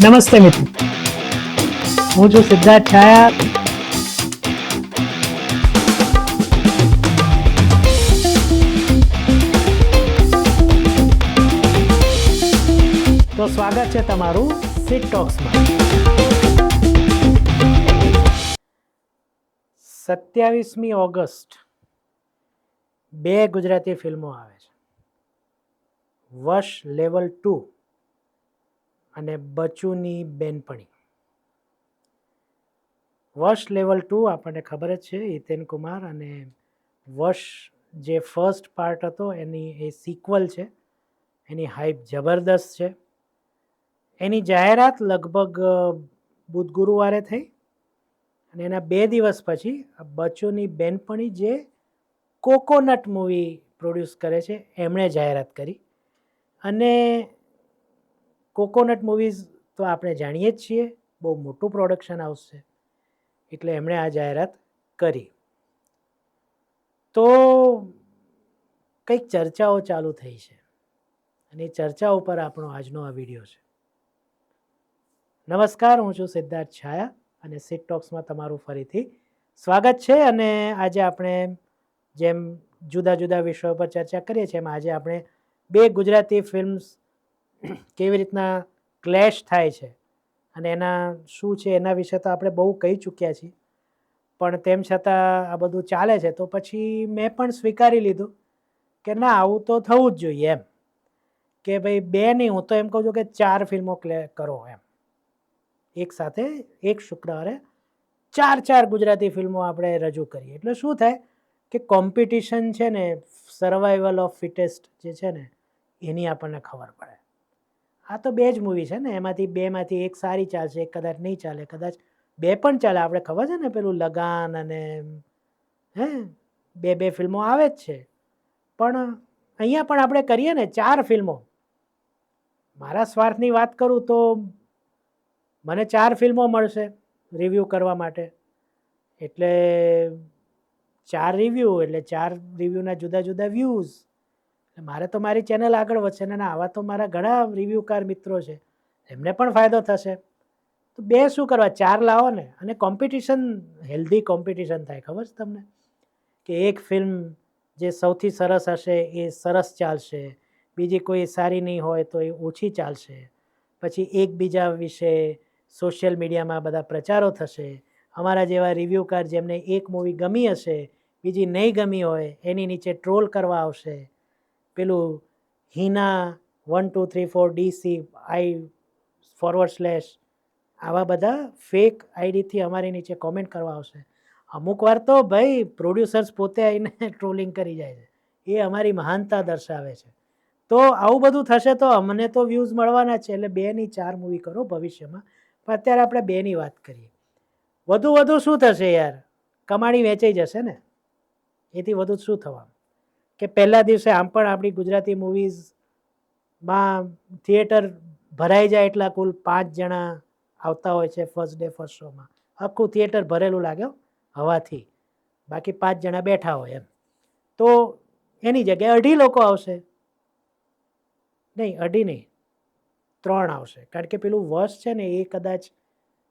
નમસ્તે મિત્રો હું છું સિદ્ધાર્થ છાયા તો સ્વાગત છે તમારું સિટ ટોક્સમાં સત્યાવીસમી ઓગસ્ટ બે ગુજરાતી ફિલ્મો આવે છે વશ લેવલ ટુ અને બચુની બેનપણી. વશ લેવલ ટુ આપણને ખબર જ છે હિતેન કુમાર અને વશ જે ફર્સ્ટ પાર્ટ હતો, એની એ સિક્વલ છે. એની હાઈપ જબરદસ્ત છે. એની જાહેરાત લગભગ બુધ ગુરુવારે થઈ. અને એના બે દિવસ પછી બચુની બેનપણી જે કોકોનટ મૂવી પ્રોડ્યુસ કરે છે, એમણે જાહેરાત કરી. અને કોકોનટ મૂવીઝ તો આપણે જાણીએ જ છીએ. બહુ મોટું પ્રોડક્શન આવશે એટલે એમણે આ જાહેરાત કરી. તો કંઈક ચર્ચાઓ ચાલુ થઈ છે. અને એ ચર્ચા ઉપર આપણો આજનો આ વીડિયો છે. નમસ્કાર, હું છું સિદ્ધાર્થ છાયા અને સિટ ટોક્સમાં તમારું ફરીથી સ્વાગત છે. અને આજે આપણે જેમ જુદા જુદા વિષયો પર ચર્ચા કરીએ છીએ, એમ આજે આપણે બે ગુજરાતી ફિલ્મ્સ કેવી રીતના ક્લેશ થાય છે અને એના શું છે એના વિશે તો આપણે બહુ કહી ચૂક્યા છીએ. પણ તેમ છતાં આ બધું ચાલે છે તો પછી મેં પણ સ્વીકારી લીધું કે ના, આવું તો થવું જ જોઈએ એમ. કે ભાઈ બે નહીં, હું તો એમ કહું છું કે ચાર ફિલ્મો ક્લે કરો એમ. એક સાથે એક શુક્રવારે ચાર ચાર ગુજરાતી ફિલ્મો આપણે રજૂ કરીએ. એટલે શું થાય કે કોમ્પિટિશન છે ને સર્વાઈવલ ઓફ ફિટેસ્ટ જે છે ને, એની આપણને ખબર પડે. આ તો બે જ મૂવી છે ને. એમાંથી બેમાંથી એક સારી ચાલશે, એક કદાચ નહીં ચાલે. કદાચ બે પણ ચાલે. આપણે ખબર છે ને પેલું લગાન અને, હે, બે બે ફિલ્મો આવે જ છે. પણ અહીંયા પણ આપણે કરીએ ને ચાર ફિલ્મો. મારા સ્વાર્થની વાત કરું તો મને ચાર ફિલ્મો મળશે રિવ્યૂ કરવા માટે. એટલે ચાર રિવ્યૂ, એટલે ચાર રિવ્યૂના જુદા જુદા વ્યૂઝ મારે તો મારી ચેનલ આગળ વધશે ને આવા તો મારા ઘણા રિવ્યૂકાર મિત્રો છે, એમને પણ ફાયદો થશે. તો બે શું કરવા? ચાર લાવો ને, અને કોમ્પિટિશન હેલ્ધી કોમ્પિટિશન થાય, ખબર છે તમને? કે એક ફિલ્મ જે સૌથી સરસ હશે, એ સરસ ચાલશે. બીજી કોઈ સારી નહીં હોય તો એ ઓછી ચાલશે. પછી એકબીજા વિશે સોશિયલ મીડિયામાં બધા પ્રચારો થશે. અમારા જેવા રિવ્યુકાર જેમને એક મૂવી ગમી હશે, બીજી નહીં ગમી હોય, એની નીચે ટ્રોલ કરવા આવશે. પેલું Hina one two three four DC I forward slash આવા બધા ફેક આઈડીથી અમારી નીચે કોમેન્ટ કરવા આવશે. અમુક વાર તો ભાઈ પ્રોડ્યુસર્સ પોતે આવીને ટ્રોલિંગ કરી જાય છે. એ અમારી મહાનતા દર્શાવે છે. તો આવું બધું થશે તો અમને તો વ્યૂઝ મળવાના છે. એટલે બેની ચાર મૂવી કરો ભવિષ્યમાં. પણ અત્યારે આપણે બેની વાત કરીએ. વધુ વધુ શું થશે યાર? કમાણી વેચાઈ જશે ને? એથી વધુ શું થવાનું? કે પહેલા દિવસે આમ પણ આપણી ગુજરાતી મૂવીઝમાં થિયેટર ભરાઈ જાય એટલા કુલ પાંચ જણા આવતા હોય છે ફર્સ્ટ ડે ફર્સ્ટ શોમાં આખું થિયેટર ભરેલું લાગે હવાથી. બાકી પાંચ જણા બેઠા હોય એમ. તો એની જગ્યાએ અઢી લોકો આવશે. નહીં, અઢી નહીં. ત્રણ આવશે. કારણ કે પેલું વર્ષ છે ને એ કદાચ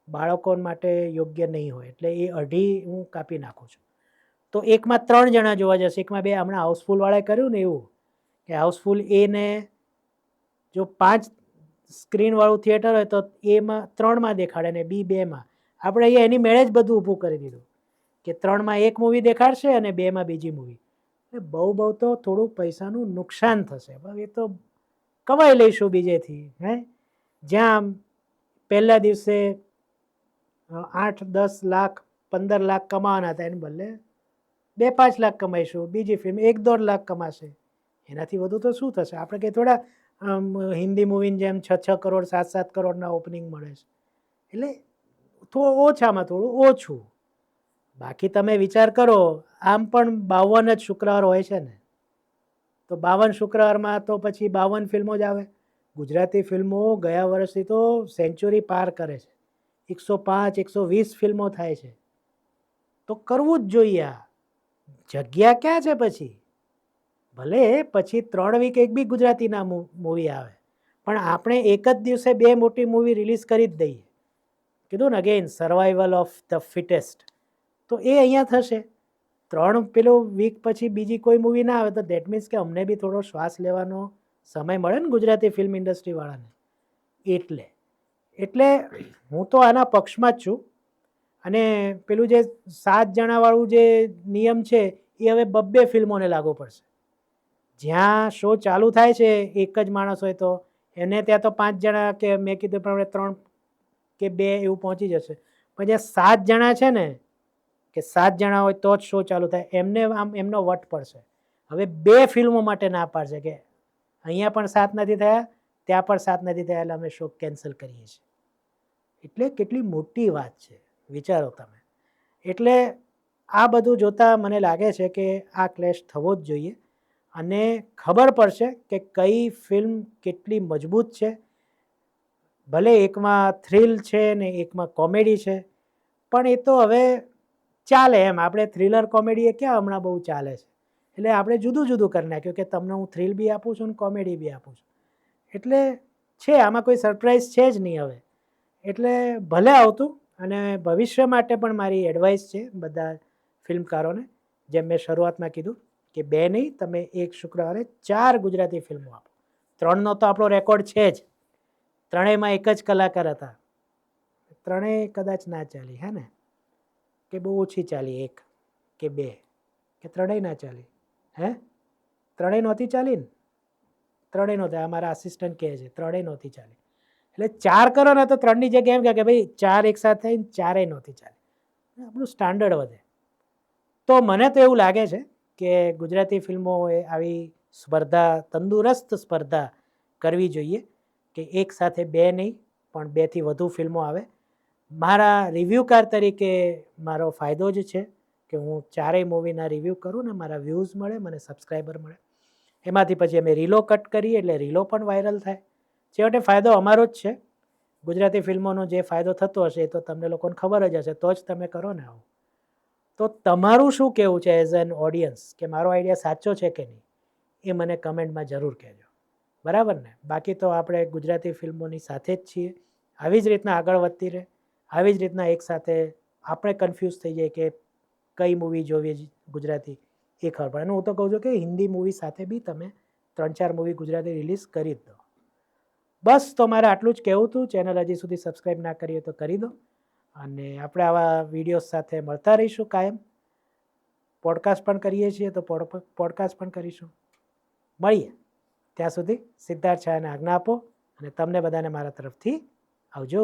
બાળકો માટે યોગ્ય નહીં હોય. એટલે એ અઢી હું કાપી નાખું છું. તો એકમાં ત્રણ જણા જોવા જશે. એકમાં બે હમણાં હાઉસફુલવાળાએ કર્યું ને એવું, કે હાઉસફુલ એને જો પાંચ સ્ક્રીનવાળું થિયેટર હોય તો એમાં ત્રણમાં દેખાડે ને બી બેમાં. આપણે અહીંયા એની મેળે જ બધું ઊભું કરી દીધું, કે ત્રણમાં એક મૂવી દેખાડશે અને બેમાં બીજી મૂવી બહુ બહુ તો થોડું પૈસાનું નુકસાન થશે. એ તો કમાઈ લઈશું બીજેથી, હે? જ્યાં પહેલા દિવસે આઠ, દસ લાખ, પંદર લાખ કમાવાના હતા એને બદલે બે પાંચ લાખ કમાઈશું, બીજી ફિલ્મ એક દોઢ લાખ કમાશે. એનાથી વધુ તો શું થશે? આપણે કંઈ થોડા હિન્દી મૂવીની જેમ છ છ કરોડ, સાત સાત કરોડના ઓપનિંગ મળે છે. એટલે થોડું ઓછામાં થોડું ઓછું. બાકી તમે વિચાર કરો, આમ પણ બાવન જ શુક્રવાર હોય છે ને. તો બાવન શુક્રવારમાં તો પછી બાવન ફિલ્મો જ આવે. ગુજરાતી ફિલ્મો ગયા વર્ષથી તો સેન્ચુરી પાર કરે છે. એકસો પાંચ, એકસો વીસ ફિલ્મો થાય છે. તો કરવું જ જોઈએ આ. જગ્યા ક્યાં છે પછી? ભલે પછી ત્રણ વીક એક બી ગુજરાતીના મૂવી આવે, પણ આપણે એક જ દિવસે બે મોટી મૂવી રિલીઝ કરી જ દઈએ. કીધું ને again survival of the fittest તો એ અહીંયા થશે. ત્રણ પેલો વીક પછી બીજી કોઈ મૂવી ના આવે, તો દેટ મીન્સ કે અમને બી થોડો શ્વાસ લેવાનો સમય મળે ને ગુજરાતી ફિલ્મ ઇન્ડસ્ટ્રીવાળાને એટલે એટલે હું તો આના પક્ષમાં જ છું. અને પેલું જે સાત જણાવાળું જે નિયમ છે, એ હવે બબ્બે ફિલ્મોને લાગુ પડશે. જ્યાં શો ચાલુ થાય છે, એક જ માણસ હોય તો, એને ત્યાં તો પાંચ જણા કે મેં કીધું પ્રમાણે ત્રણ કે બે એવું પહોંચી જશે. પણ જ્યાં સાત જણા છે ને, કે સાત જણા હોય તો જ શો ચાલુ થાય. એમને આમ, એમનો વટ પડશે. હવે બે ફિલ્મો માટે ના પાડશે કે અહીંયા પણ સાત નથી થયા, ત્યાં પણ સાત નથી થયા, એટલે અમે શો કેન્સલ કરીએ છીએ. એટલે કેટલી મોટી વાત છે. વિચારો તમે. એટલે આ બધું જોતાં મને લાગે છે કે આ ક્લેશ થવો જ જોઈએ અને ખબર પડશે કે કઈ ફિલ્મ કેટલી મજબૂત છે. ભલે એકમાં થ્રિલ છે ને એકમાં કોમેડી છે, પણ એ તો હવે ચાલે એમ. આપણે થ્રિલર કોમેડી એ ક્યાં હમણાં બહુ ચાલે છે? એટલે આપણે જુદું જુદું કરી નાખ્યું કે તમને હું થ્રિલ બી આપું છું ને કોમેડી બી આપું છું. એટલે છે, આમાં કોઈ સરપ્રાઈઝ છે જ નહીં હવે. એટલે ભલે આવતું અને ભવિષ્ય માટે પણ મારી એડવાઇસ છે બધા ફિલ્મકારોને, જેમ મેં શરૂઆતમાં કીધું કે બે નહીં, તમે એક શુક્રવારે ચાર ગુજરાતી ફિલ્મો આપો. ત્રણનો તો આપણો રેકોર્ડ છે જ. ત્રણેયમાં એક જ કલાકાર હતા. ત્રણેય કદાચ ના ચાલી, હે ને? કે બહુ ઓછી ચાલી, એક કે બે, કે ત્રણેય ના ચાલી, હે? ત્રણેય નહોતી ચાલી ને? ત્રણેય નહોતી અમારા મારા આસિસ્ટન્ટ કહે છે, ત્રણેય નહોતી ચાલી. એટલે ચાર કરો ને તો ત્રણની જગ્યાએ એમ કહે કે ભાઈ ચાર એક સાથે થઈને ચારેય નહોતી ચાલે. આપણું સ્ટાન્ડર્ડ વધે. તો મને તો એવું લાગે છે કે ગુજરાતી ફિલ્મોએ આવી સ્પર્ધા, તંદુરસ્ત સ્પર્ધા કરવી જોઈએ કે એક સાથે બે નહીં, પણ બેથી વધુ ફિલ્મો આવે. મારા રિવ્યુકાર તરીકે મારો ફાયદો જ છે કે હું ચારેય મૂવીના રિવ્યૂ કરું ને મારા વ્યૂઝ મળે, મને સબસ્ક્રાઈબર મળે. એમાંથી પછી અમે રીલો કટ કરીએ એટલે રીલો પણ વાયરલ થાય. છેવટે ફાયદો અમારો જ છે. ગુજરાતી ફિલ્મોનો જે ફાયદો થતો હશે એ તો તમને લોકોને ખબર જ હશે, તો જ તમે કરો ને આવું. તો તમારું શું કહેવું છે એઝ એન ઓડિયન્સ કે મારો આઈડિયા સાચો છે કે નહીં? એ મને કમેન્ટમાં જરૂર કહેજો. બરાબર ને? બાકી તો આપણે ગુજરાતી ફિલ્મોની સાથે જ છીએ. આવી જ રીતના આગળ વધતી રહે. આવી જ રીતના એકસાથે આપણે કન્ફ્યુઝ થઈ જાય કે કઈ મૂવી જોવી ગુજરાતી એ ખબર પડે. અને હું તો કહું છું કે હિન્દી મૂવી સાથે બી તમે ત્રણ ચાર મૂવી ગુજરાતી રિલીઝ કરી જ દો. બસ, તો મારે આટલું જ કહેવું હતું. ચેનલ હજી સુધી સબસ્ક્રાઈબ ના કરી હોય તો કરી દો. અને આપણે આવા વિડીયોઝ સાથે મળતા રહીશું કાયમ. પોડકાસ્ટ પણ કરીએ છીએ તો પોડકાસ્ટ પણ કરીશું. મળીએ. ત્યાં સુધી સિદ્ધાર્થ છાયાને આજ્ઞા આપો અને તમને બધાને મારા તરફથી આવજો.